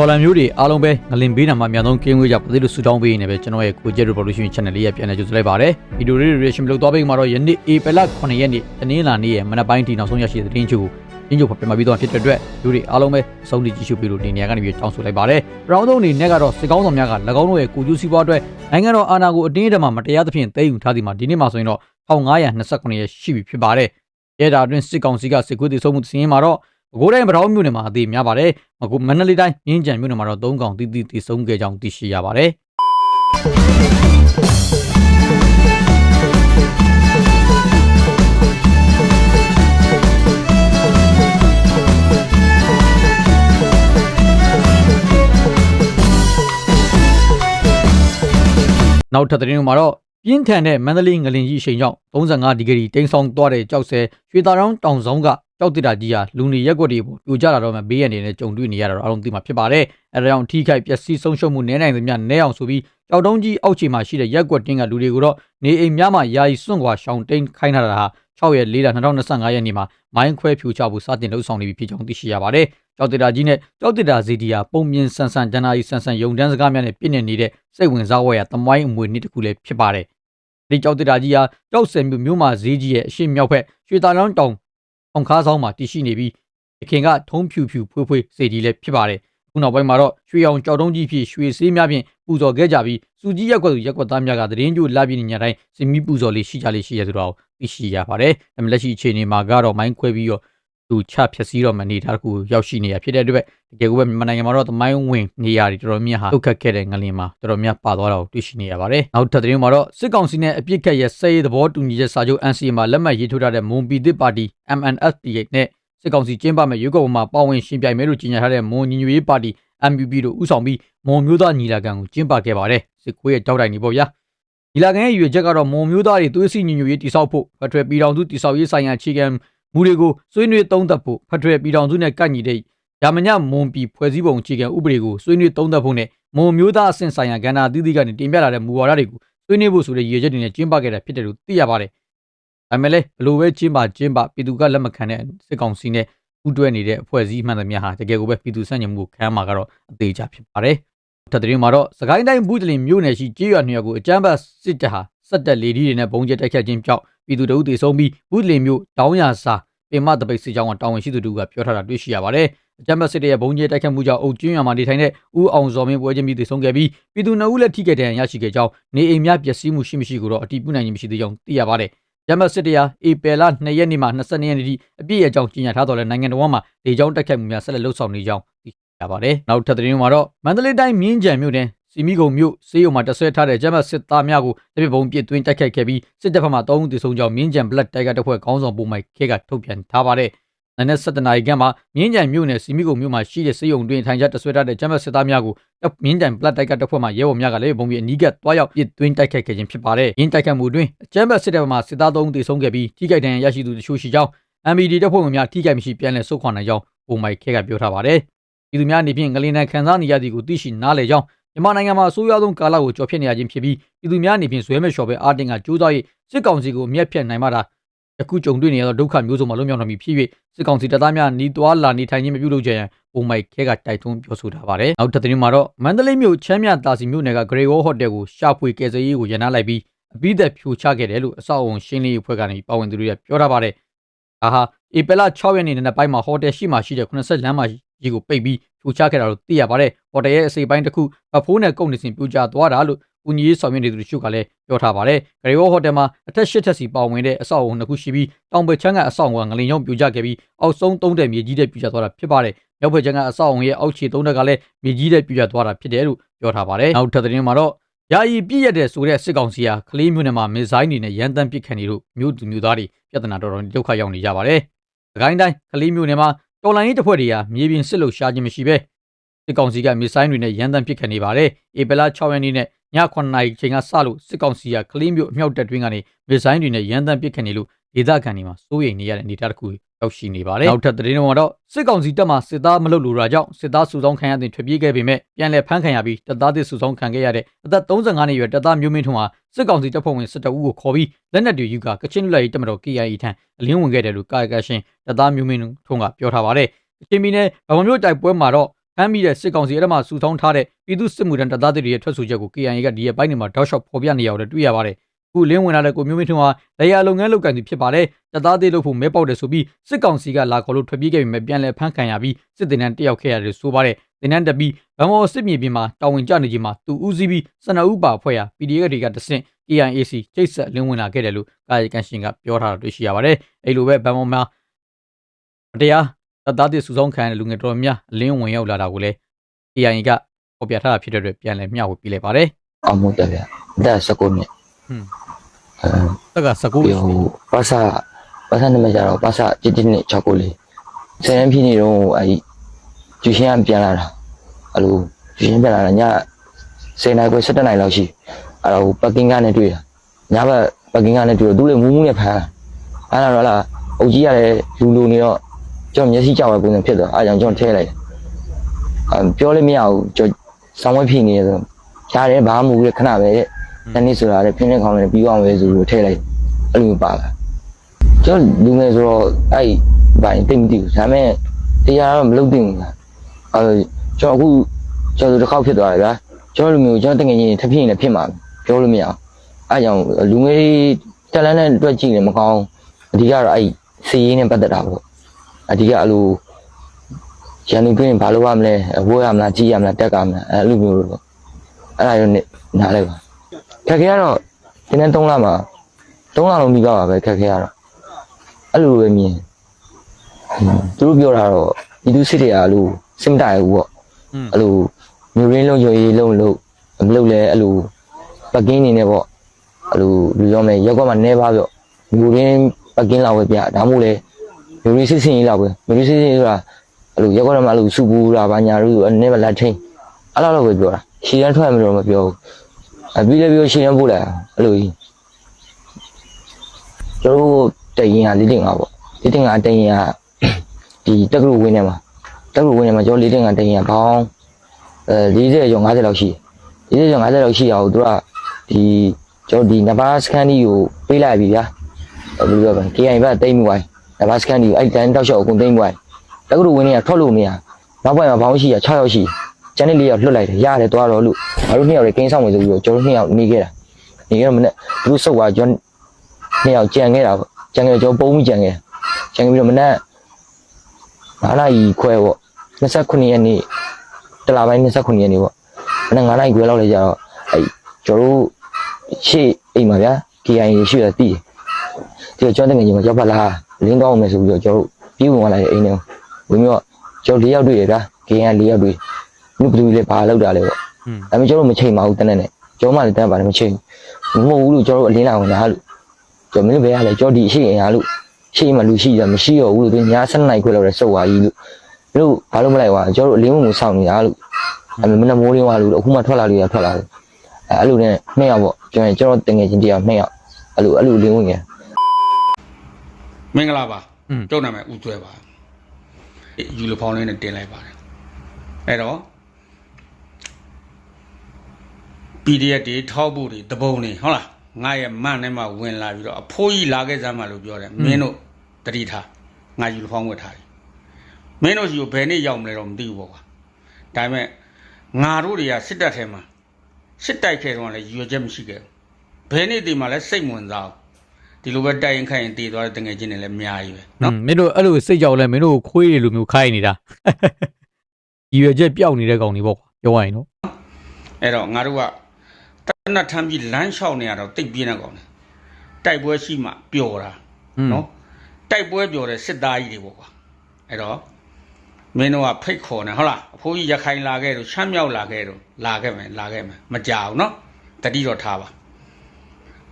တော်လန်မျိုးတွေအားလုံးပဲငလင်ဘေးနာမှာအများဆုံးကင်းဝေးကြပါသေးလို့ဆုတောင်းပေးနေပဲကျွန်တော်ရဲ့ကိုကျက် revolution channel လေးရပြန်လည်ကြိုဆိုလိုက်ပါတယ်ဗီဒီယိုလေး reaction လုပ်သွားပေးမှာတော့ယနေ့ April 9ရက်နေ့တနင်္လာနေ့ရဲ့မနက်ပိုင်းထိနောက်ဆုံးရရှိတဲ့သတင်းချို့ကိုရင်းချုပ်ပြပြပြီးတော့ဖြစ်တဲ့အတွက်လူတွေအားလုံးပဲအဆုံးထိကြည့်ရှုပြီးလို့ဒီနေရာကနေပြီးတောင်းဆိုလိုက်ပါတယ်ပရောင်းသုံးအနေနဲ့ကတော့စစ်ကောင်းဆောင်များက၎င်းတို့ရဲ့ကိုကျူးစီးပွားအတွက်နိုင်ငံတော်အာဏာကိုအတင်းအဓမ္မမတရားသဖြင့်သိမ်းယူထားသည်မှာဒီနေ့မှဆိုရင်တော့1529ရက်ရှိပြီဖြစ်ပါတယ်ရဲတာအတွင်းစစ်ကောင်စီကစစ်ကွေးတည်ဆုံမှုစီးရင်မှာတော့ ပဲခူးတိုင်းဗတောင်းမြို့နယ်မှာအသေးများပါတယ်။မကူမန္တလေးတိုင်းမြင်းကြံမြို့နယ်မှာတော့၃កောင်တီးတီးတီးဆုံးခဲ့ကြောင်းသိရှိရပါတယ်။နောက်ထပ်သတင်းတွေမှာတော့ပြင်းထန်တဲ့မန္တလေးငလင်ကြီးအရှိန်ကြောင့်35ဒီဂရီတိမ်ဆောင်သွားတဲ့ကြောက်ဆဲရွှေသားတောင်းတောင်ဆောင်က ကြောက်တစ်တာကြီးဟာလူနေရက်ွက်တွေပေါ်ပြိုကျလာတော့မှဘေးရန်တွေနဲ့ကြုံတွေ့နေရတာတော့အလုံးသိမှာဖြစ်ပါတယ်။အဲဒါကြောင့်ထိခိုက်ပျက်စီးဆုံးရှုံးမှုနည်းနိုင်သမျှနည်းအောင်ဆိုပြီးကြောက်တုံးကြီးအောက်ခြေမှာရှိတဲ့ရက်ွက်တင်းကလူတွေကိုတော့နေအိမ်များမှာယာယီစွန့်ခွာရှောင်တိန်ခိုင်းထားတာဟာ6ရက်4လ2025ရက်နေ့မှာမိုင်းခွဲဖြူချဖို့စတင်လှုပ်ဆောင်နေပြီဖြစ်ကြောင်းသိရှိရပါတယ်။ကြောက်တစ်တာကြီးနဲ့ကြောက်တစ်တာဇီဒီယာပုံမြင်ဆန်ဆန်ဂျန်နာရီဆန်ဆန်ယုံတန်းစကားများနဲ့ပြည့်နေနေတဲ့စိတ်ဝင်စားဝဲရသမိုင်းအမွေနှစ်တစ်ခုလည်းဖြစ်ပါတယ်။ဒီကြောက်တစ်တာကြီးဟာကြောက်စင်မြို့မြို့မှာဈေးကြီးရဲ့အရှိမြောက်ဘက်ရွှေတာလောင်းတောင် အောင်ခါဆောင်မှာတည်ရှိနေပြီးအခင်ကထုံးဖြူဖြူဖွေးဖွေးစေတီလည်းဖြစ်ပါတယ်။ခုနောက်ပိုင်းမှာတော့ရွှေအောင်ကြောက်တုံးကြီးဖြစ်ရွှေဆေးများဖြင့်ပူဇော်ခဲ့ကြပြီးစူကြီးရက်ကွက်သူရက်ကွက်သားများကသတင်းကြိုလာပြည့်နေညတိုင်းစင်မီပူဇော်လေးရှိကြလေးရှိရဆိုတော့သိရှိရပါတယ်။ဒါပေမဲ့လက်ရှိအခြေအနေမှာကတော့မိုင်းခွဲပြီးတော့ သူချဖြက်စီးတော့မအနေထားတစ်ခုရောက်ရှိနေရဖြစ်တဲ့အတွက်တကယ်ကိုပဲမြန်မာနိုင်ငံမှာတော့သမိုင်းဝင်နေရာတွေတော်တော်များဟာဒုက္ခခဲ့တဲ့ငလင်မှာတော်တော်များပါသွားတာကိုတွေ့ရှိနေရပါတယ်။နောက်ထပ်သတင်းမှာတော့စစ်ကောင်စီနဲ့အပြစ်ခတ်ရဲ့စဲရေးသဘောတူညီချက်စာချုပ် NCA မှာလက်မှတ်ရေးထိုးထားတဲ့မွန်ပြည်သစ်ပါတီ MNSP နဲ့စစ်ကောင်စီကျင်းပမဲ့ရွေးကောက်ပွဲမှာပါဝင်ရှင်ပြိုင်မယ်လို့ကြေညာထားတဲ့မွန်ညီညွတ်ရေးပါတီ MPP တို့ဦးဆောင်ပြီးမွန်မျိုးသားညီလာခံကိုကျင်းပခဲ့ပါတယ်။စစ်ခွေးရဲ့တောက်တိုင်နေပေါ့ဗျာ။ညီလာခံရဲ့ရွေချက်ကတော့မွန်မျိုးသားတွေသွေးစီညီညွတ်ရေးတည်ဆောက်ဖို့ဖက်ဒရယ်ပြည်ထောင်စုတည်ဆောက်ရေးဆိုင်ရာအခြေခံ မူတွေကိုဆွေးနွေးသုံးသပ်ဖို့ဖက်ဒရယ်ပြည်ထောင်စုနဲ့ကန့်ညီတဲ့ရာမညမွန်ပြည်ဖွဲ့စည်းပုံအခြေခံဥပဒေကိုဆွေးနွေးသုံးသပ်ဖို့နဲ့မွန်မျိုးသားအဆင့်ဆိုင်ရာကဏ္ဍအသီးသီးကနေတင်ပြလာတဲ့မူဝါဒတွေကိုဆွေးနွေးဖို့ဆိုတဲ့ရည်ရွယ်ချက်တွေနဲ့ကျင်းပခဲ့တာဖြစ်တယ်လို့သိရပါတယ်။ဒါပေမဲ့လည်းဘလို့ပဲကျင်းပကျင်းပပြည်သူကလက်မခံတဲ့စစ်ကောင်စီနဲ့ပူးတွဲနေတဲ့အဖွဲ့အစည်းမှန်သမျှဟာတကယ်ကိုပဲပြည်သူစန့်ကျင်မှုကိုခံရမှာကတော့အသေးချဖြစ်ပါတယ်။ထပ်တဲ့မှာတော့စကိုင်းတိုင်းဘူးတလင်မြို့နယ်ရှိကြေးရွာနှစ်ရွာကိုအကြမ်းဖက်စစ်တပ်ဟာစက်တက်လေဒီတွေနဲ့ပုံကျဲတိုက်ခတ်ခြင်းကြောင့်ပြည်သူတို့တေဆုံးပြီးဘူးတလင်မြို့တောင်းရစာ ပင်မတပိတ်စစ်ကြောင်းကတာဝန်ရှိသူတို့ကပြောထားတာတွေ့ရှိရပါတယ်။အကြမ်းဖက်စစ်တပ်ရဲ့ပုံကျဲတိုက်ခတ်မှုကြောင့်အုပ်ကျင်းရွာမှာနေထိုင်တဲ့ဦးအောင်စော်မင်းပွဲချင်းပြီးတေဆုံးခဲ့ပြီးပြည်သူနှစ်ဦးလည်းထိခိုက်ဒဏ်ရာရရှိခဲ့ကြောင်းနေအိမ်များပျက်စီးမှုရှိမရှိကိုတော့အတိပြုနိုင်ခြင်းမရှိသေးကြောင်းသိရပါတယ်။ဂျမတ်စစ်တရားအေပယ်လာ2ရက်နေ့မှ22ရက်နေ့ထိအပြည့်အကြောင်းကြီးညာထားတော်လဲနိုင်ငံတော်မှာဒေကြောင်းတက်ခတ်မှုများဆက်လက်လှုပ်ဆောင်နေကြောင်းသိရပါတယ်။နောက်ထပ်သတင်းမှာတော့မန္တလေးတိုင်းမြင်းကြံမြို့နယ် စီမီကုံမြို့စေးရုံမှာတဆွဲထားတဲ့ဂျမတ်စစ်သားများကိုတပိတ်ပုံပစ်သွင်းတိုက်ခိုက်ခဲ့ပြီးစစ်တပ်ဘက်မှ3ဦးသေဆုံးကြောင်းမြင်းကြံဘလက်တိုက်ကတပ်ဖွဲ့ခေါင်းဆောင်ပုံမိုက်ခဲကထုတ်ပြန်ထားပါတယ်။နနက်7နာရီခန့်မှာမြင်းကြံမြို့နယ်စီမီကုံမြို့မှာရှိတဲ့စေးရုံတွင်ထိုင်ကြတဆွဲထားတဲ့ဂျမတ်စစ်သားများကိုမြင်းကြံဘလက်တိုက်ကတပ်ဖွဲ့မှရဲဘော်များကလည်းပုံပြီးအနီးကပ်တွားရောက်ပစ်သွင်းတိုက်ခိုက်ခဲ့ခြင်းဖြစ်ပါတယ်။ရင်းတိုက်ခိုက်မှုတွင်ဂျမတ်စစ်တပ်ဘက်မှစစ်သား3ဦးသေဆုံးခဲ့ပြီးထိခိုက်ဒဏ်ရာရရှိသူတချို့ရှိကြောင်း MBD တပ်ဖွဲ့ဝင်များထိခိုက်မရှိပြန်လည်ဆုတ်ခွာနိုင်ကြောင်းပုံမိုက်ခဲကပြောထားပါတယ်။ပြည်သူများအနေဖြင့်ငလင်တန်ခံစားနေရသည်ကိုသိရှိနားလည်ကြောင်း မြန်မာနိုင်ငံမှာအဆိုးရွားဆုံးကာလကိုကြော်ဖြတ်နေရခြင်းဖြစ်ပြီးပြည်သူများအနေဖြင့်ဇွဲမဲ့လျှော်ပဲအာတင်ကကြိုးစား၍စစ်ကောင်စီကိုအမျက်ဖြတ်နိုင်မှသာယခုကြုံတွေ့နေရသောဒုက္ခမျိုးစုံမှာလွတ်မြောက်နိုင်မည်ဖြစ်၍စစ်ကောင်စီတပ်သားများနီးတွားလာနေထိုင်ခြင်းမပြုလုပ်ကြရန်ပုံမိုက်ခဲကတိုက်တွန်းပြောဆိုထားပါတယ်။နောက်တစ်သတင်းမှာတော့မန္တလေးမြို့ချမ်းမြတာစီမြို့နယ်ကဂရေဝေါ်ဟိုတယ်ကိုရှာဖွေကယ်ဆယ်ရေးကိုရန်နာလိုက်ပြီးအပိသက်ဖြိုချခဲ့တယ်လို့အဆောက်အုံရှင်းလင်းရေးအဖွဲ့ကနေပါဝင်သူတွေကပြောထားပါတယ်။ဒါဟာဧပြီလ6ရက်နေ့နေ့ပိုင်းမှာဟိုတယ်ရှိမှရှိတဲ့80လမ်းမှာ ကြီးကိုပိတ်ပြီးဖြိုချခဲ့တာလို့သိရပါတယ်။ဟိုတယ်ရဲ့အစိပ်ပိုင်းတစ်ခုဗဖိုးနဲ့ကုတ်နေစဉ်ပြိုကျသွားတာလို့ဦးညီရေးဆောင်ရွက်နေသူတို့ရှုကလည်းပြောထားပါတယ်။ဂရေဝေါ်ဟိုတယ်မှာအထက်၈ထပ်စီပါဝင်တဲ့အဆောက်အုံတစ်ခုရှိပြီးတောင်ဘက်ချမ်းကအဆောက်အုံကငလင်ရောင်ပြိုကျခဲ့ပြီးအောက်ဆုံးသုံးတဲ့မြေကြီးတဲ့ပြိုကျသွားတာဖြစ်ပါတယ်။မြောက်ဘက်ချမ်းကအဆောက်အုံရဲ့အောက်ခြေသုံးတက်ကလည်းမြေကြီးတဲ့ပြိုကျသွားတာဖြစ်တယ်လို့ပြောထားပါတယ်။နောက်ထပ်သတင်းမှာတော့ယာယီပြည့်ရတဲ့ဆိုတဲ့စစ်ကောင်စီဟာကလေးမျိုးနဲ့မှာမစ်ဇိုင်းတွေနဲ့ရန်တမ်းပစ်ခတ်နေလို့မြို့သူမြို့သားတွေပြဿနာတော်တော်ဒုက္ခရောက်နေကြပါတယ်။ဒီတိုင်းတိုင်းကလေးမျိုးနဲ့မှာ တော်လိုင်းရေးတပ်ဖွဲ့တွေကမြေပြင်စစ်လို့ရှားခြင်းမရှိပဲစစ်ကောင်စီကမစ်ဇိုင်းတွေနဲ့ရန်တမ်းပစ်ခတ်နေပါတယ်။ဧပြီလ6ရက်နေ့နဲ့ည9နာရီချိန်ကစလို့စစ်ကောင်စီကကလေးမျိုးအမြောက်တပ်တွင်းကနေမစ်ဇိုင်းတွေနဲ့ရန်တမ်းပစ်ခတ်နေလို့ ဒေသခံတွေမှာစိုးရိမ်နေရတဲ့အနေအထားတစ်ခုရောက်ရှိနေပါတယ်။နောက်ထပ်သတင်းတွေမှာတော့စစ်ကောင်စီတပ်မှစစ်သားမလုပ်လို့ရာကြောင့်စစ်သားစုဆောင်းခံရတဲ့ထွက်ပြေးခဲ့ပေမဲ့ပြန်လည်ဖမ်းခံရပြီးတပ်သားသစ်စုဆောင်းခံခဲ့ရတဲ့အသက်35နှစ်အရွယ်တပ်သားမျိုးမင်းထွန်းဟာစစ်ကောင်စီတပ်ဖွဲ့ဝင်စစ်တအုပ်ကိုခေါ်ပြီးလက်နက်တွေယူကကချင်လူလိုက်တပ်မတော် KIA ထံအလင်းဝင်ခဲ့တယ်လို့ကာယကရှင်တပ်သားမျိုးမင်းထွန်းကပြောထားပါတယ်။ကချင်ပြည်နယ်ဗမာမျိုးတိုက်ပွဲမှာတော့ဖမ်းမိတဲ့စစ်ကောင်စီအဲ့ဒါမှစုဆောင်းထားတဲ့ပြည်သူစစ်မှုထမ်းတပ်သားတွေရဲ့ထွက်ဆိုချက်ကို KIA ကဒီရက်ပိုင်းတွေမှာတောက်လျှောက်ဖော်ပြနေရတော့တွေ့ရပါတယ်အ ခုလင်းဝင်လာတဲ့ကိုမျိုးမင်းထွန်းဟာတရားလုပ်ငန်းလုပ်ကန်သူဖြစ်ပါတယ်တပ်သားသေးလို့ဖို့မဲပေါက်တယ်ဆိုပြီးစစ်ကောင်စီကလာခေါ်လို့ထွက်ပြေးခဲ့ပြီးမှပြန်လည်ဖမ်းခံရပြီးစစ်တင်တန်းတယောက်ခဲ့ရတယ်ဆိုပါတယ်တင်တန်းတက်ပြီးဗမော်စစ်မြေပြင်မှာတာဝန်ကျနေချိန်မှာသူဦးစီးပြီးစနအူပါဖွဲ့ရ PDF တွေကတဆင့် KIAC ချိတ်ဆက်လင်းဝင်လာခဲ့တယ်လို့ကာယကံရှင်ကပြောထားတာတွေ့ရှိရပါတယ်အဲ့လိုပဲဗမော်မှာတရားတပ်သားတွေစုဆောင်းခံရတဲ့လူငယ်တော်များအလင်းဝင်ရောက်လာတာကိုလည်း KIA ကပေါ်ပြထားတာဖြစ်တဲ့အတွက်ပြန်လည်မျှဝေပေးလိုက်ပါတယ်အောင်မို့တယ်ဗျအသက်19နှစ်ဟွန်း အဲတက်က19ပြီးဟိုပါစာပါစာနာမည်ကြတော့ပါစာ11နှစ်6လေးဆယ်ရန်ဖြစ်နေတော့အဲဒီကျူရှင်ကပြန်လာတာအဲ့လိုကျူရှင်ပြန်လာတာည10နိုင်ခွဲ17နိုင်လောက်ရှိအဲ့တော့ပတ်ကင်းကနေတွေ့တာညဘက်ပတ်ကင်းကနေတွေ့တော့သူလည်းမူးမူးနဲ့ဖမ်းအဲ့ဒါတော့လားအုတ်ကြီးကလည်းလူလူနေတော့ကျွန်တော်မျက်စိကြောက်ရပုံစံဖြစ်သွားအဲ့ကြောင့်ကျွန်တော်ထဲလိုက်အပြောလည်းမရဘူးကျွန်တော်ဆောင်းဝဲဖြစ်နေတယ်ဆိုရှားတယ်ဘာမှမဟုတ်ဘူးခဏပဲတဲ့ တနေ့ဆိုတာလည်းဖင်းနေခေါင်းလည်းပြီးအောင်ပဲဆိုပြီးထည့်လိုက်အဲ့လိုပါလာကျွန်တော်လူငယ်ဆိုတော့အဲ့ဘိုင်တိတ်မသိဘူးဒါပေမဲ့တရားတော့မလုပ်သင့်ဘူးလားအဲကျွန်တော်အခုကျွန်တော်တစ်ခေါက်ဖြစ်သွားတယ်ဗျာကျွန်တော်လူမျိုးကျွန်တော်တငယ်ချင်းထပ်ဖြစ်ရင်လည်းဖြစ်မှာပြောလို့မရအောင်အဲ့ကြောင့်လူငယ်တက်လန်းနဲ့တွေ့ကြည့်ရင်မကောင်းအဓိကတော့အဲ့စီရေးနဲ့ပတ်သက်တာပေါ့အဓိကအဲ့လိုရန်သူပြင်းဘာလို့ရမလဲဝိုးရမလားကြီးရမလားတက်ကမလားအဲ့လိုမျိုးလို့ပေါ့အဲ့ဒါရောနားလိုက်ပါ ခက်ခဲကတော့ဒီနေ့3လမှာ3လလုံးပြီးတော့ပါပဲခက်ခဲကတော့အဲ့လိုပဲမြင်သူတို့ပြောတာတော့ဒီသူစစ်တွေကအဲ့လိုစစ်မတိုင်ဘူးပေါ့อืมအဲ့လိုမျိုးရင်းလုံးရုံရေးလုံးလို့မလုပ်လဲအဲ့လိုပကင်းနေနေပေါ့အဲ့လိုလူရောမယ်ရက်ကွက်မှာနေပါပြောမျိုးရင်းပကင်းလောက်ပဲပြဒါမှမဟုတ်လေမျိုးရင်းစစ်စင်ရေးလောက်ပဲမျိုးရင်းစစ်စင်ရေးဆိုတာအဲ့လိုရက်ကွက်မှာအဲ့လိုစုပူတာဘာညာလို့အနေနဲ့လက်ထိန်အဲ့လိုတော့ပဲပြောတာရှည်ရန်ထွက်မှတော့မပြောဘူး အပြီးလည်းပြောရှင်းရဖို့လားအဲ့လိုကြီးကျွန်တော်တို့တရင်ကလေးတင်ကပေါ့လေးတင်ကတရင်ကဒီတက္ကသိုလ်ဝင်းထဲမှာတက္ကသိုလ်ဝင်းထဲမှာကျွန်တော်လေးတင်ကတရင်ကဘောင်းအဲ40ကျော်50လောက်ရှိတယ်40ကျော်50လောက်ရှိအောင်သူကဒီကျွန်တော်ဒီနဘာစကန်ဒီကိုပေးလိုက်ပြီဗျာဘယ်လိုပြောမလဲ KI ဘက်တိတ်မှုဝိုင်းနဘာစကန်ဒီကိုအဲ့တန်းတောက်လျှောက်အကုန်တိတ်မှုဝိုင်းတက္ကသိုလ်ဝင်းထဲကထွက်လို့မရနောက်ပိုင်းမှာဘောင်းရှိရ6ယောက်ရှိ ကျန်တဲ့4ယောက်လွတ်လိုက်တယ်ရတယ်သွားတော့လို့ငါတို့နှစ်ယောက်လည်းကင်းဆောင်ဝင်ဆိုပြီးတော့ကျွန်တော်တို့နှစ်ယောက်နေခဲ့တာနေခဲ့တော့မနေ့သူတို့စုပ်သွားကျွန်တော်နှစ်ယောက်ကြံခဲ့တာပေါ့ကြံခဲ့တော့ကျွန်တော်ပုံးပြီးကြံခဲ့ကြံခဲ့ပြီးတော့မနေ့9နာရီခွဲပေါ့29ရက်နေ့တလပိုင်း29ရက်နေ့ပေါ့မနေ့9နာရီခွဲလောက်လေကြတော့အဲကျွန်တော်တို့ရှေ့အိမ်မှာဗျာ KIA ရှိရတည်ဒီတော့ကျွန်တော်တကယ်ကြီးမှာရောက်ပါလားလင်းကောင်းမယ်ဆိုပြီးတော့ကျွန်တော်တို့ပြေးဝင်လာတဲ့အိမ်ထဲဝင်ပြီးတော့ကျွန်တော်၄ယောက်တွေ့ရဗျာ KIA ၄ယောက်တွေ့ မင်းဘယ်လိုလဲဘာလောက်တာလဲပေါ့ဒါပေမဲ့ကျွန်တော်မချိန်ပါဘူးတနက်နဲ့ကျောမှလည်းတနက်ပါလည်းမချိန်ဘူးမဟုတ်ဘူးလို့ကျွန်တော်အလင်းလာဝင်လာလို့ကျွန်တော်မင်းဘယ်ရလဲကျွန်တော်ဒီအရှိအင်အားလို့ရှိမှလူရှိတာမရှိတော့ဘူးလို့သူညာ7နိုင်ခွဲလောက်လဲစုတ်သွားကြီးလို့မင်းတို့ဘာလို့မလိုက်ပါကျွန်တော်တို့အလင်းဝင်ကိုစောင့်နေတာလို့အဲမင်းမိုးရင်းသွားလို့အခုမှထွက်လာလို့ရထွက်လာတယ်အဲအဲ့လိုနဲ့နှစ်ယောက်ပေါ့ကျွန်တော်ကျွန်တော်တငယ်ချင်းတယောက်နှစ်ယောက်အဲ့လိုအဲ့လိုလင်းဝင်ရမင်္ဂလာပါကျောက်နာမည်ဦးသွဲပါယူလီဖောင်းလေးနဲ့တင်လိုက်ပါတယ်အဲ့တော့ PDF တွေထောက်ဖို့တွေတပုံတွေဟုတ်လားငါရဲ့မန့်ထဲမှာဝင်လာပြီးတော့အဖိုးကြီးလာခဲ့စမ်းမှလို့ပြောတယ်မင်းတို့တတိထားငါယူလိုဖောင်းဝတ်ထားတယ်မင်းတို့စီကိုဘယ်နေ့ရောက်မလဲတော့မသိဘူးပေါ့ကွာဒါပေမဲ့ငါတို့တွေကစစ်တပ်ထဲမှာစစ်တိုက်ခဲ့တော့လည်းယူရချက်မရှိခဲ့ဘူးဘယ်နေ့တည်းမှလည်းစိတ်ဝင်စားဘူးဒီလိုပဲတိုက်ရင်ခိုက်ရင်တည်သွားတဲ့တငယ်ချင်းတွေလည်းအများကြီးပဲနော်နော်မင်းတို့အဲ့လိုစိတ်ကြောက်လဲမင်းတို့ကိုခွေးတွေလိုမျိုးခိုင်းနေတာရည်ရွယ်ချက်ပျောက်နေတဲ့ကောင်တွေပေါ့ကွာပြောရရင်နော်အဲ့တော့ငါတို့က တနတ်ထမ်းပြီးလမ်းလျှောက်နေရတော့တိတ်ပြင်းနေကောင်တယ်တိုက်ပွဲရှိမှပျော်တာနော်တိုက်ပွဲပျော်တဲ့စစ်သားကြီးတွေပေါ့ကွာအဲ့တော့မင်းတို့ကဖိတ်ခေါ်နေဟုတ်လားအဖိုးကြီးရခိုင်လာခဲ့တော့ရှမ်းမြောက်လာခဲ့တော့လာခဲ့မယ်လာခဲ့မယ်မကြောက်နော်တတိတော့ထားပါ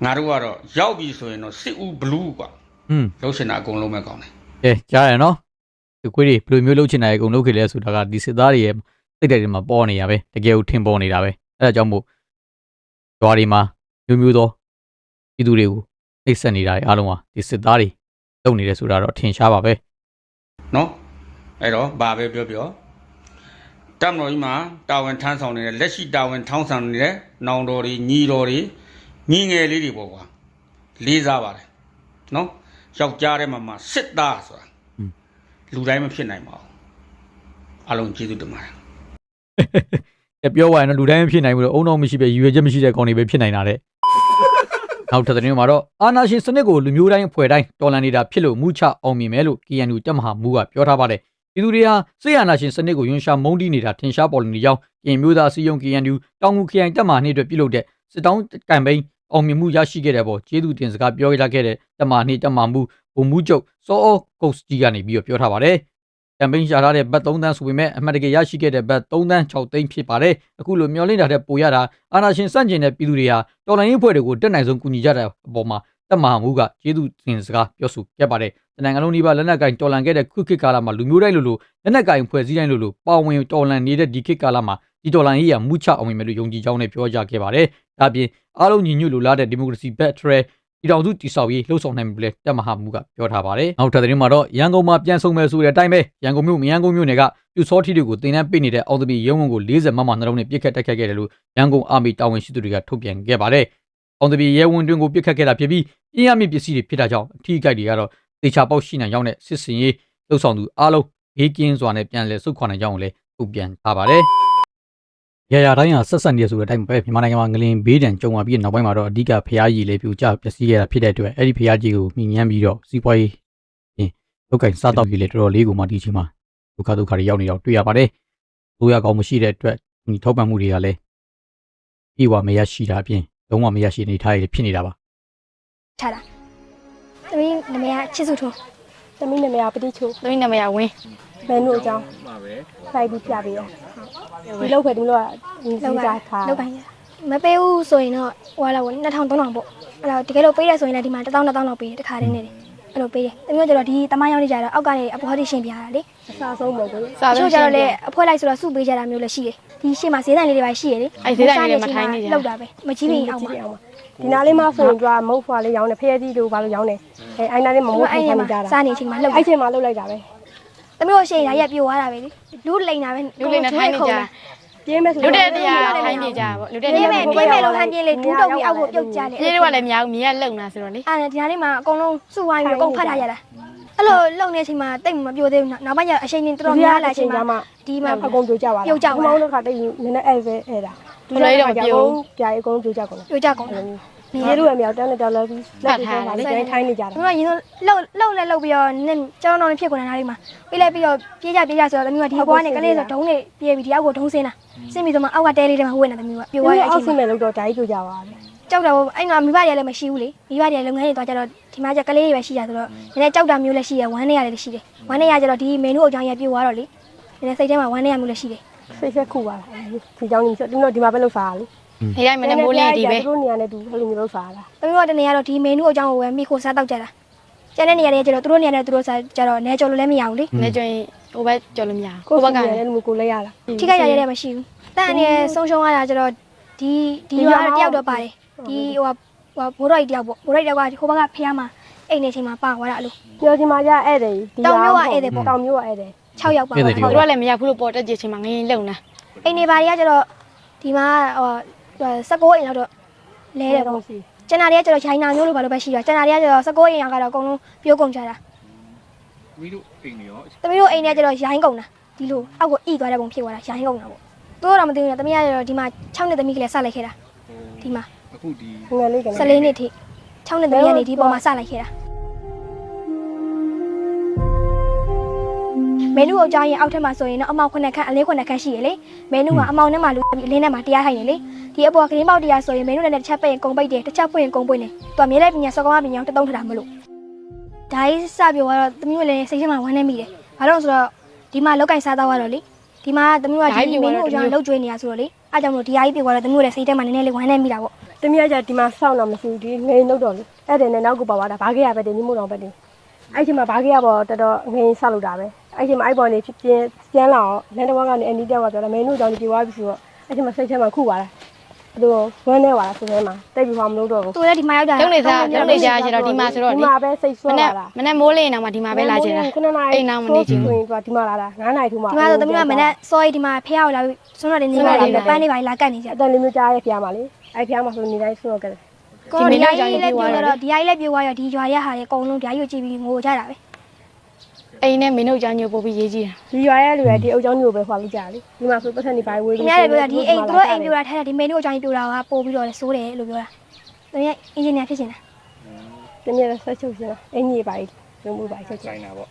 ငါတို့ကတော့ရောက်ပြီဆိုရင်တော့စစ်ဦးဘလူးကွာอืมလှုပ်ရှင်တာအကုန်လုံးပဲကောင်းတယ်ကဲကြားရနော်ဒီခွေးတွေဘယ်လိုမျိုးလှုပ်ရှင်တာရေအကုန်လှုပ်ခဲ့လဲဆိုတာကဒီစစ်သားတွေရဲ့စိတ်ဓာတ်တွေမှာပေါ်နေရပဲတကယ်ကိုထင်ပေါ်နေတာပဲအဲဒါကြောင့်မို့ ကြွားတွေမှာမျိုးမျိုးသောပြည်သူတွေကိုနှိပ်စက်နေတာတွေအားလုံးဟာဒီစစ်သားတွေလုပ်နေတယ်ဆိုတာတော့ထင်ရှားပါပဲနော်အဲ့တော့ဘာပဲပြောပြောတမတော်ကြီးမှာတာဝန်ထမ်းဆောင်နေတဲ့လက်ရှိတာဝန်ထမ်းဆောင်နေတဲ့နောင်တော်တွေညီတော်တွေညီငယ်လေးတွေပေါ့ကွာလေးစားပါတယ်နော်ယောက်ျားတဲ့မှာမှာစစ်သားဆိုတာလူတိုင်းမဖြစ်နိုင်ပါဘူးအလုံးကျေးဇူးတင်ပါတယ်အဲ ပြောရရင်တော့လူတိုင်းမဖြစ်နိုင်ဘူးလို့အုံတော့မရှိပဲရည်ရွယ်ချက်မရှိတဲ့ကောင်တွေပဲဖြစ်နိုင်တာတဲ့နောက်ထပ်သတင်းမှာတော့အာနာရှင်စနစ်ကိုလူမျိုးတိုင်းအဖွဲ့တိုင်းတော်လန်နေတာဖြစ်လို့မူချအောင်မြင်မယ်လို့ KNU တက်မဟာမူကပြောထားပါတယ်ပြည်သူတွေဟာစေအာနာရှင်စနစ်ကိုယွန်ရှာမုန်းတီးနေတာထင်ရှားပေါ်လွင်နေကြောင်းကင်မျိုးသားစီယုံ KNU တောင်ငူ KN တက်မဟာနှစ်အတွက်ပြုလုပ်တဲ့စစ်တောင်းကမ်ပိန်းအောင်မြင်မှုရရှိခဲ့တဲ့ပေါ်ကျေးဇူးတင်စကားပြောကြခဲ့တဲ့တက်မဟာနှစ်တက်မဟာမူဘုံမူချုပ်စောအောကုတ်စတီကနေပြီးတော့ပြောထားပါတယ် ကမ်ပိန်းရှာထားတဲ့ဘတ်3တန်းဆိုပေမဲ့အမှတ်တကယ်ရရှိခဲ့တဲ့ဘတ်3တန်း6သိန်းဖြစ်ပါတယ်အခုလိုမျောလင့်တာတဲ့ပိုရတာအာနာရှင်စန့်ကျင်တဲ့ပြည်သူတွေဟာတော်လိုင်းရေးဖွဲ့တွေကိုတက်နိုင်ဆုံးကူညီကြတဲ့အပေါ်မှာတက်မဟာမူကကျေးဇူးတင်စကားပြောဆိုခဲ့ပါတယ်တနင်္ဂနွေနေ့ပါလက်နက်ကင်တော်လန်ခဲ့တဲ့ခုခေတ်ကာလမှာလူမျိုးတိုင်းလိုလိုလက်နက်ကင်ဖွဲ့စည်းတိုင်းလိုလိုပါဝင်တော်လန်နေတဲ့ဒီခေတ်ကာလမှာဒီတော်လန်ရေးရမူချအောင်မြင်မယ်လို့ယုံကြည်ကြောင်းနဲ့ပြောကြားခဲ့ပါတယ်ဒါပြင်အားလုံးညီညွတ်လိုလားတဲ့ဒီမိုကရေစီဘက်ထရဲ ဒီတော်စုတိဆောက်ရေးလှုပ်ဆောင်နိုင်မှုလဲတက်မဟာမူကပြောထားပါတယ်နောက်ထပ်သတင်းမှာတော့ရန်ကုန်မှာပြန်ဆုံမယ်ဆိုတဲ့အတိုင်းပဲရန်ကုန်မြို့မရန်ကုန်မြို့နယ်ကပြူစောထီတွေကိုတင်တန်းပေးနေတဲ့အောင်သမီးရုံးဝန်ကို40မမနှလုံးနဲ့ပြစ်ခတ်တိုက်ခတ်ခဲ့တယ်လို့ရန်ကုန်အာမီတာဝန်ရှိသူတွေကထုတ်ပြန်ခဲ့ပါတယ်အောင်သမီးရဲဝန်တွင်ကိုပြစ်ခတ်ခဲ့တာဖြစ်ပြီးပြင်းရမည့်ပစ္စည်းတွေဖြစ်တာကြောင့်အထီးအကြိုက်တွေကတော့တေချာပေါက်ရှိနိုင်ကြောင်းနဲ့စစ်စင်ရေးလှုပ်ဆောင်သူအားလုံးဘေးကင်းစွာနဲ့ပြန်လည်ဆုတ်ခွာနိုင်ကြောင်းကိုလည်းထုတ်ပြန်ထားပါတယ် ရရတိုင်းဟာဆက်ဆက်နေရဆိုတဲ့အတိုင်းပဲမြန်မာနိုင်ငံမှာငလင်ဘေးဒဏ်ကြုံလာပြီးနောက်ပိုင်းမှာတော့အဓိကဖျားရည်လေးပြူကျပျက်စီးခဲ့တာဖြစ်တဲ့အတွက်အဲ့ဒီဖျားကြီးကိုမြင်ញ្ញမ်းပြီးတော့စီးပွားရေးပြင်လောက်ကင်စားတော့ကြီးလေတော်တော်လေးကိုမှဒီချိန်မှာဒုက္ခဒုက္ခတွေရောက်နေတော့တွေ့ရပါတယ်။လိုရကောင်းမရှိတဲ့အတွက်ဒီထောက်ပံ့မှုတွေကလည်းပြေဝမရရှိတာအပြင်လုံးဝမရရှိနေထားရဖြစ်နေတာပါချတာသမီးနာမည်ကချစ်စုထုံးသမီးနာမည်ကပတိချိုသမီးနာမည်ကဝင်း မန်နုအကြောင်းဖိုက်ပြီးပြပေးရဒီလောက်ပဲဒီလိုကဒီစီစာထားလောက်ပိုင်းမပေးဘူးဆိုရင်တော့ဟိုလာဝင်2000 3000ပေါ့အဲ့တော့တကယ်လို့ပေးရဆိုရင်လည်းဒီမှာ1000 2000လောက်ပေးတယ်တခါတည်းနေတယ်အဲ့လိုပေးတယ်သမီးတို့ကျတော့ဒီတမန်ရောက်နေကြတော့အောက်ကနေအပေါ်ဟောတိရှင်ပြရတာလေအစားဆုံးပေါ့ကွစာချို့ကျတော့လေအဖွဲလိုက်ဆိုတော့စုပေးကြတာမျိုးလည်းရှိတယ်ဒီရှေ့မှာဈေးတန်လေးတွေပါရှိရလေလောက်တာပဲမကြီးမင်းအောင်ပါဒီနားလေးမှဆိုရင်သူကမုတ်ဖွာလေးရောင်းတယ်ဖရဲသီးတို့ဘာလို့ရောင်းတယ်အဲအိုင်နာလေးမမုတ်အဲ့ခိုင်းဒီနေမှာကြတာစားနေချိန်မှာလောက်အဲ့ချိန်မှာလှုပ်လိုက်တာပဲ သမီးတို့ရှေ့ဓာရက်ပြိုသွားတာပဲလေလူလိန်တာပဲလူလေးနဲ့ထိုင်းနေကြပြင်းမဲ့ဆိုလူတဲ့တရားထိုင်းနေကြပါလူတဲ့ပြတရားင်းမဲ့ပြင်းမဲ့လို့ဟန်ပြင်းလေဒူးတော့ပြီးအောက်ကိုပြုတ်ကြလေပြေးတော့လည်းမရဘူးမြင်ရလုံလာဆိုတော့လေအဲ့ဒါဒီနားလေးမှာအကုန်လုံးစုဝိုင်းပြီးအကုန်ဖတ်ထားရတာအဲ့လိုလုံနေချိန်မှာတိတ်မပြိုသေးဘူးနောက်ပိုင်းကျအချိန်ချင်းတော်တော်များလာချိန်မှာဒီမှာအကုန်ပြိုကျသွားတာမောင်းတော့ခါတိတ်နည်းနည်းအဲ့ပဲအဲ့ဒါပြာအကုန်ပြိုကျကုန်ပြိုကြကုန် တယ်ဒီလိုအမြောက်တန်းနဲ့တောက်လဲပြီးလက်ပြီးတော့လေးထိုင်းနေကြတာကျွန်တော်ရင်ဆုံးလှုပ်လှုပ်လဲလှုပ်ပြီးတော့နင်းကျွန်တော်တို့ဖြစ်ကုန်တဲ့နားလေးမှာပြေးလိုက်ပြီးတော့ပြေးကြပြေးကြဆိုတော့သမီးကဒီဘွားနဲ့ကလေးဆိုဒုံးနေပြေးပြီးဒီအောက်ကိုဒုံးဆင်းတာဆင်းပြီးတော့မှအောက်ကတဲလေးထဲမှာဝှက်နေသမီးကပြိုပြိုသွားရတဲ့အအောချိန်က်ဆမှာင်းမဲ့လို့တော့ဓာတ်ကြီးပြိုကြပါပဲကြောက်တာပေါ့အဲ့မှာမိဘတွေကလည်းမရှိဘူးလေမိဘတွေကလုပ်ငန်းတွေသွားကြတော့ဒီမှာကျကလေးတွေပဲရှိရဆိုတော့နည်းနည်းကြောက်တာမျိုးလည်းရှိရဝမ်းနေရတယ်လည်းရှိတယ်ဝမ်းနေရကြတော့ဒီမေနူအကြောင်းရပြေသွားတော့လေနည်းနည်းစိတ်ထဲမှာဝမ်းနေရမျိုးလည်းရှိတယ်စိတ်ဆက်ခုပါလားဒီကြောင်းကြီးဆိုဒီတော့ဒီမှာပဲလှုပ်စားရလေ ဒီတိုင်းမနဲ့မိုးလင်းဒီပဲသူတို့နေရာနဲ့သူအဲ့လိုမျိုးလှုပ်စားရတာသမီးတို့တနေ့ကတော့ဒီမေနူအကြောင်းကိုပဲမိခိုစားတောက်ကြတာကျန်တဲ့နေရာတွေကကျတော့သူတို့နေရာနဲ့သူတို့စားကြတော့နဲကြော်လို့လည်းမရဘူးလေနေကြရင်ဟိုဘက်ကြော်လို့မရကိုဘူးယ့်ဟိုဘဘက်ကက်ကလည်းကိုလဲရတာထိခိုက်ရရတဲ့မရှိဘူးတန်အနေဆုံးရှုံးရတာကျတော့ဒီဒီရွာတယောက်တော့ပါတယ်ဒီဟိုဟိုဘိုးတော်ကြီးတယောက်ပေါ့ဘိုးတော်ကြီးတယောက်ကဟိုဘက်ကဖះမှာအိမ်နေချိန်မှာပါသွားတာအဲ့လိုပြောချင်မှရဧည့်တယ်ဒီတောင်မျိုးကဧည့်တယ်6ယောက်ပါသူတို့ကလည်းမရဘူးလို့ပေါ်တက်ကြချင်းမှာငင်းလုံလာအိမ်နေပါတွေကကျတော့ဒီမှာဟို 16အိမ်လောက်တော့လဲတယ်ပေါ့စီကျန်တာတွေကကျတော့ဂျိုင်းနာမျိုးလိုပါလို့ပဲရှိတာကျန်တာတွေကကျတော့16အိမ်ရောက်ကတော့အကုန်လုံးပြိုးကုန်ကြတာမီးတို့အိမ်နေရောသမီးတို့အိမ်တွေကကျတော့ရိုင်းကုန်တာဒီလိုအောက်ကိုဣသွားတဲ့ပုံဖြစ်သွားတာရိုင်းကုန်တာပေါ့သူတို့တော့မသိဘူးနော်သမီးကကျတော့ဒီမှာ6နှစ်သမီးကလေးဆက်လိုက်ခဲ့တာဒီမှာအခုဒီငယ်လေးက14နှစ်ထိ6နှစ်သမီးကနေဒီပုံမှာဆက်လိုက်ခဲ့တာ မင်းတို့အကြောင်းရင်အောက်ထက်မှာဆိုရင်တော့အမောက်ခုနှစ်ခန့်အလေးခုနှစ်ခန့်ရှိရလေမင်းတို့ကအမောက်နဲ့မှလူပြီးအလင်းနဲ့မှတရားထိုင်နေလေဒီအပေါ်ကလေးပေါက်တရားဆိုရင်မင်းတို့လည်းတစ်ချက်ပိတ်ရင်ကုံပိတ်တယ်တစ်ချက်ဖွင့်ရင်ကုံပွင့်တယ်သူကမြဲတဲ့ပညာစောကောင်းပညာတတုံးထတာမလို့ဒါကြီးစပြောတော့သမီးတို့လည်းစိတ်ထဲမှာဝမ်းနေမိတယ်ဘာလို့ဆိုတော့ဒီမှာလောက်ကင်စားတော့ရတော့လေဒီမှာသမီးတို့ကဒီမင်းတို့အကြောင်းလှုပ်ကြွေးနေရဆိုတော့လေအားကြောင့်မလို့ဒီအားကြီးပြေသွားတော့သမီးတို့လည်းစိတ်ထဲမှာနည်းနည်းလေးဝမ်းနေမိတာပေါ့တမီးကကြဒီမှာစောင့်တော့မရှိဘူးဒီငယ်နှုတ်တော့လေအဲ့ဒါနဲ့နောက်ကိုပါသွားတာဘာခဲ့ရပဲတင်ညီမို့တော့ပဲတင်အဲ့ချိန်မှာဘာခဲ့ရပေါ်တော်တော်ငယ်ဆောက်လို့တာပဲ အဲ့ချိန်မှာအဲ့ပေါ်နေပြင်းကျန်းလာတော့လန်တဝါကနေအနီးတောက်ကပြောတာမင်းတို့ကြောင့်ပြေသွားပြီဆိုတော့အဲ့ချိန်မှာစိတ်ထဲမှာခုပါလားအဲ့လိုဝမ်းနေပါလားဆိုထဲမှာတိတ်ပြီးမှမလို့တော့ဘူးသူလည်းဒီမှာရောက်တာလုံနေစားလုံနေကြကျတော့ဒီမှာဆိုတော့ဒီလေမှာပဲစိတ်ဆွဲမနဲ့လာတာမနဲ့မိုးလင်းအောင်မှဒီမှာပဲလာချင်တာခုနနာရီအိမ်နောက်မနေချင်ဘူးဆိုရင်သူကဒီမှာလာတာ9နာရီထိုးမှာဒီမှာဆိုသမီးကမနဲ့စောရီဒီမှာဖះရောက်လာပြီးဆွမ်းတော်တင်နေပါလားပန်းနေပါလာကတ်နေကြအတန်လေးမျိုးကြားရဖျားမှာလေအဲ့ဖျားမှာဆိုနေတိုင်းဆွတော့ကြတယ်ကိုဒီအိုင်းလည်းပြောတော့ဒီအိုင်းလည်းပြောသွားရောဒီရွာရဟာလေအကုန်လုံးဓာကြီးကိုကြည့်ပြီးငိုကြတာပဲ အိမ်နဲ့မင်းတို့ကြောင့်ညို့ပို့ပြီးရေးကြည့်တာဒီရွာရဲ့လူတွေဒီအုပ်ချောင်းမျိုးပဲခွာလို့ကြာလေဒီမှာဆိုပတ်သက်နေပါဝေး။ခင်ဗျားလည်းပြောတာဒီအိမ်သူတို့အိမ်ပြိုတာထားတာဒီမင်းတို့အကြောင်းပြိုတာကပို့ပြီးတော့ဆိုးတယ်လို့ပြောတာ။သူကအင်ဂျင်နီယာဖြစ်နေတာတမီးလည်းဆက်ချုပ်ရှင်တာအင်ကြီးပါကြီးရုံးမှုပါချုပ်ချစိုင်င်းတာပေါ့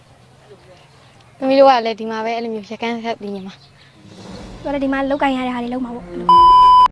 သမီးတို့ကလည်းဒီမှာပဲအဲ့လိုမျိုးရကန်းဆက်ပြီးနေမှာ။သူကလည်းဒီမှာလောက်ကင်ရတဲ့ဟာတွေလုံးမှာပေါ့